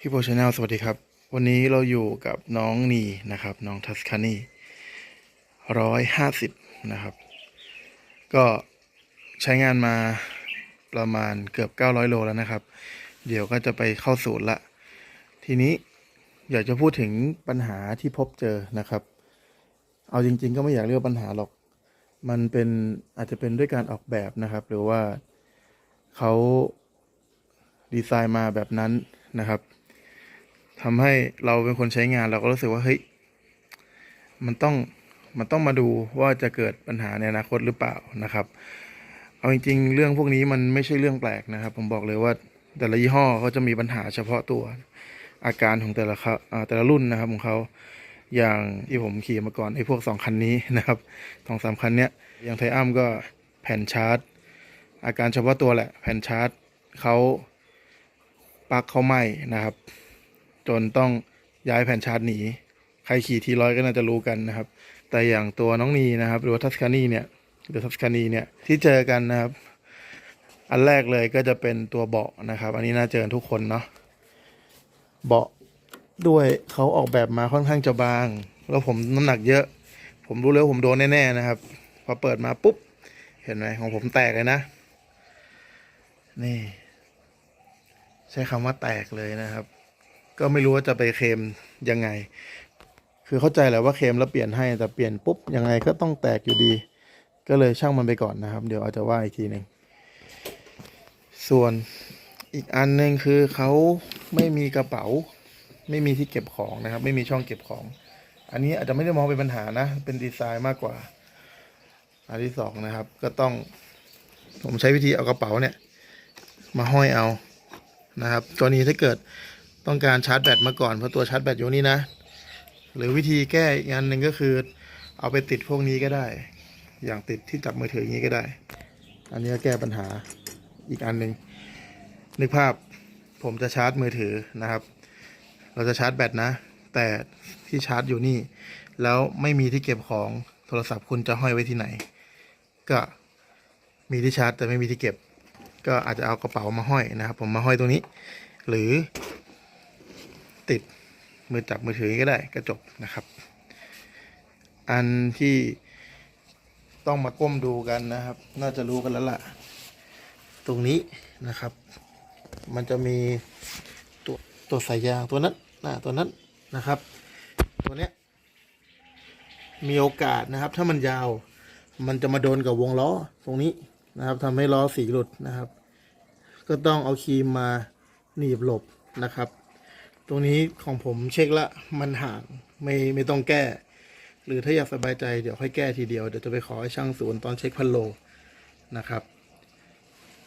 พี่โบชาแนลสวัสดีครับ วันนี้เราอยู่กับน้องนีนะครับ น้องทัสคานีร้อยห้าสิบนะครับ ก็ใช้งานมาประมาณเกือบ900โลแล้วนะครับ เดี๋ยวก็จะไปเข้าศูนย์ละ ทีนี้อยากจะพูดถึงปัญหาที่พบเจอนะครับ เอาจริง ๆ ก็ไม่อยากเรียกว่าปัญหาหรอก มันเป็นอาจจะเป็นด้วยการออกแบบนะครับ หรือว่าเขาดีไซน์มาแบบนั้นนะครับ ทำให้เราเป็นคนใช้งานเราก็รู้สึกว่าเฮ้ยมันต้องมันต้องมาดูว่าจะเกิดปัญหาในอนาคตหรือเปล่านะครับ เอาจริงๆ เรื่องพวกนี้มันไม่ใช่เรื่องแปลกนะครับ ผมบอกเลยว่าแต่ละยี่ห้อเขาจะมีปัญหาเฉพาะตัว อาการของแต่ละเขาอ่าแต่ละรุ่นนะครับของเขาอย่างที่ผมขี่มาก่อนไอ้พวกสองคันนี้นะครับสองสามคันเนี้ยอย่างไทอัมก็แผ่นชาร์จ อาการเฉพาะตัวแหละ แผ่นชาร์จเขาปลั๊กเขาไหม้นะครับ จนต้องย้ายแผ่นชาร์จหนี ใครขี่ทีร้อยก็น่าจะรู้กันนะครับ แต่อย่างตัวน้องนีนะครับ หรือว่าทัสคานีเนี่ยหรือทัสคานีเนี่ยที่เจอกันนะครับ อันแรกเลยก็จะเป็นตัวเบาะนะครับ อันนี้น่าเจอทุกคนเนาะเบาะด้วยเขาออกแบบมาค่อนข้างจะบาง แล้วผมน้ำหนักเยอะ ผมรู้เลยว่าผมโดนแน่ๆนะครับพอเปิดมาปุ๊บ เห็นไหมของผมแตกเลยนะ นี่ ใช้คำว่าแตกเลยนะครับ ก็ไม่รู้ว่าจะไปเคลมยังไง คือเข้าใจแหละว่าเคลมแล้วเปลี่ยนให้แต่เปลี่ยนปุ๊บยังไงก็ต้องแตกอยู่ดี ก็เลยช่างมันไปก่อนนะครับ เดี๋ยวอาจจะว่าอีกทีหนึ่งส่วนอีกอันหนึ่งคือเขาไม่มีกระเป๋า ไม่มีที่เก็บของนะครับ ไม่มีช่องเก็บของ อันนี้อาจจะไม่ได้มองเป็นปัญหานะ เป็นดีไซน์มากกว่า อันที่สองนะครับ ก็ต้อง ผมใช้วิธีเอากระเป๋าเนี่ย มาห้อยเอานะครับกรณีถ้าเกิด ต้องการชาร์จแบตมาก่อนเพราะตัวชาร์จแบตอยู่นี่นะ หรือวิธีแก้อีกอันหนึ่งก็คือ เอาไปติดพวกนี้ก็ได้ อย่างติดที่จับมือถืออย่างนี้ก็ได้ อันนี้ก็แก้ปัญหาอีกอันหนึ่งนึกภาพผมจะชาร์จมือถือนะครับ เราจะชาร์จแบตนะ แต่ที่ชาร์จอยู่นี่ แล้วไม่มีที่เก็บของโทรศัพท์คุณจะห้อยไว้ที่ไหน ก็มีที่ชาร์จแต่ไม่มีที่เก็บ ก็อาจจะเอากระเป๋ามาห้อยนะครับ ผมมาห้อยตรงนี้ หรือ ติดมือจับมือถือก็ได้ก็จบนะครับ อันที่ต้องมาก้มดูกันนะครับ น่าจะรู้กันแล้วล่ะ ตรงนี้นะครับ มันจะมีตัวตัวสายยางตัวนั้นนะตัวนั้นนะครับ ตัวเนี้ยมีโอกาสนะครับ ถ้ามันยาว มันจะมาโดนกับวงล้อตรงนี้นะครับทำให้ล้อสีหลุดนะครับ ก็ต้องเอาครีมมาหนีบหลบนะครับ ตรงนี้ของผมเช็คละมันห่างไม่ไม่ต้องแก้ หรือถ้าอยากสบายใจเดี๋ยวค่อยแก้ทีเดียว เดี๋ยวจะไปขอให้ช่างศูนย์ตอนเช็คพันโลนะครับ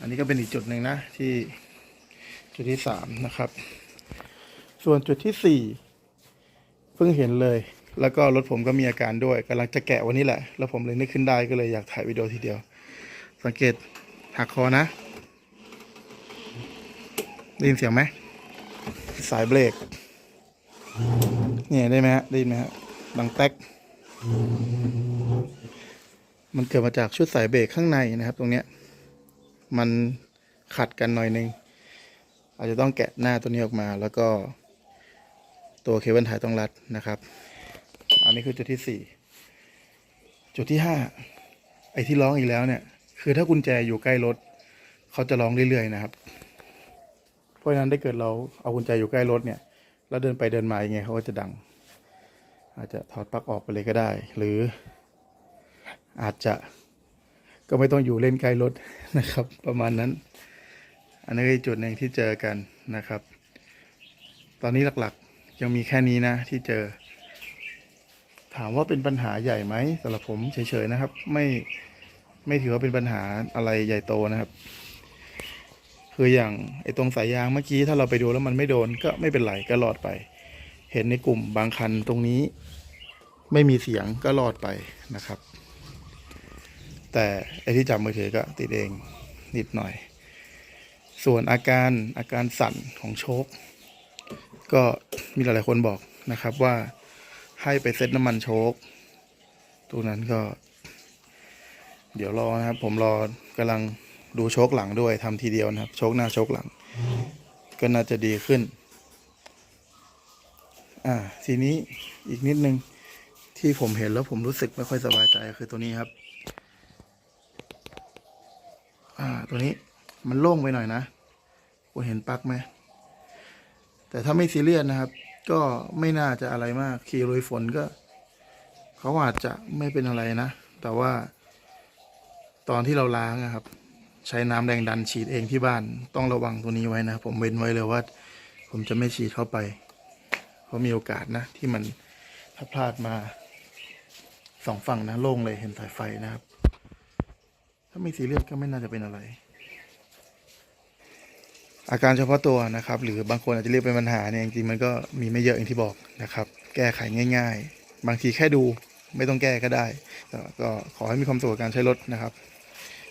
อันนี้ก็เป็นอีกจุดหนึ่งนะที่จุดที่สามนะครับ ส่วนจุดที่สี่เพิ่งเห็นเลย แล้วก็รถผมก็มีอาการด้วยกำลังจะแกะวันนี้แหละ แล้วผมเลยนึกขึ้นได้ก็เลยอยากถ่ายวิดีโอทีเดียว สังเกตหักคอนะได้ยินเสียงไหม สายเบรกเนี่ยได้ไหมฮะได้ยินไหมฮะดังแต๊กมันเกิดมาจากชุดสายเบรกข้างในนะครับ ตรงเนี้ย มันขัดกันหน่อยนึง อาจจะต้องแกะหน้าตัวนี้ออกมา แล้วก็ตัวเคเบิลไทยต้องรัดนะครับ อันนี้คือจุดที่สี่จุดที่ห้าไอ้ที่ร้องอีกแล้วเนี่ย คือถ้ากุญแจอยู่ใกล้รถเขาจะร้องเรื่อยๆนะครับ ราะฉะนั้นถ้าเกิดเราเอากุญแจอยู่ใกล้รถเนี่ยแล้วเดินไปเดินมาอย่างเงี้ยเขาก็จะดัง อาจจะถอดปลั๊กออกไปเลยก็ได้ หรืออาจจะก็ไม่ต้องอยู่เล่นใกล้รถนะครับ ประมาณนั้น อันนี้คือจุดหนึ่งที่เจอกันนะครับ ตอนนี้หลักๆยังมีแค่นี้นะที่เจอ ถามว่าเป็นปัญหาใหญ่ไหมสำหรับผมเฉยๆนะครับ ไม่ไม่ถือว่าเป็นปัญหาอะไรใหญ่โตนะครับ คืออย่างไอ้ตรงสายยางเมื่อกี้ถ้าเราไปดูแล้วมันไม่โดนก็ไม่เป็นไรก็รอดไป เห็นในกลุ่มบางคันตรงนี้ ไม่มีเสียงก็รอดไปนะครับ แต่ไอ้ที่จับมือถือก็ติดเองนิดหน่อย ส่วนอาการอาการสั่นของโชคก็มีหลายๆคนบอกนะครับว่าให้ไปเซ็ตน้ำมันโชคตรงนั้นก็ เดี๋ยวรอนะครับ ผมรอกำลัง ดูโชคหลังด้วยทำทีเดียวนะครับ โชคหน้าโชคหลัง ก็น่าจะดีขึ้น อ่า ทีนี้อีกนิดนึงที่ผมเห็นแล้วผมรู้สึกไม่ค่อยสบายใจคือตัวนี้ครับ อ่า ตัวนี้มันโล่งไปหน่อยนะคุณเห็นปลั๊กไหมแต่ถ้าไม่ซีเรียสนะครับ ก็ไม่น่าจะอะไรมากขี่ลุยฝนก็ เขาอาจจะไม่เป็นอะไรนะ แต่ว่าตอนที่เราล้างนะครับ ใช้น้ำแรงดันฉีดเองที่บ้านต้องระวังตัวนี้ไว้นะ ผมเว้นไว้เลยว่า ผมจะไม่ฉีดเข้าไป เพราะมีโอกาสนะ ที่มันถ้าพลาดมาสองฝั่งนะโล่งเลยเห็นสายไฟนะครับ ถ้าไม่ซีเรียสก็ไม่น่าจะเป็นอะไร อาการเฉพาะตัวนะครับ หรือบางคนอาจจะเรียกเป็นปัญหาเนี่ยจริงๆมันก็มีไม่เยอะอย่างที่บอกนะครับ แก้ไขง่าย ๆ บางทีแค่ดูไม่ต้องแก้ก็ได้ก็ขอให้มีความสุขกับการใช้รถนะครับ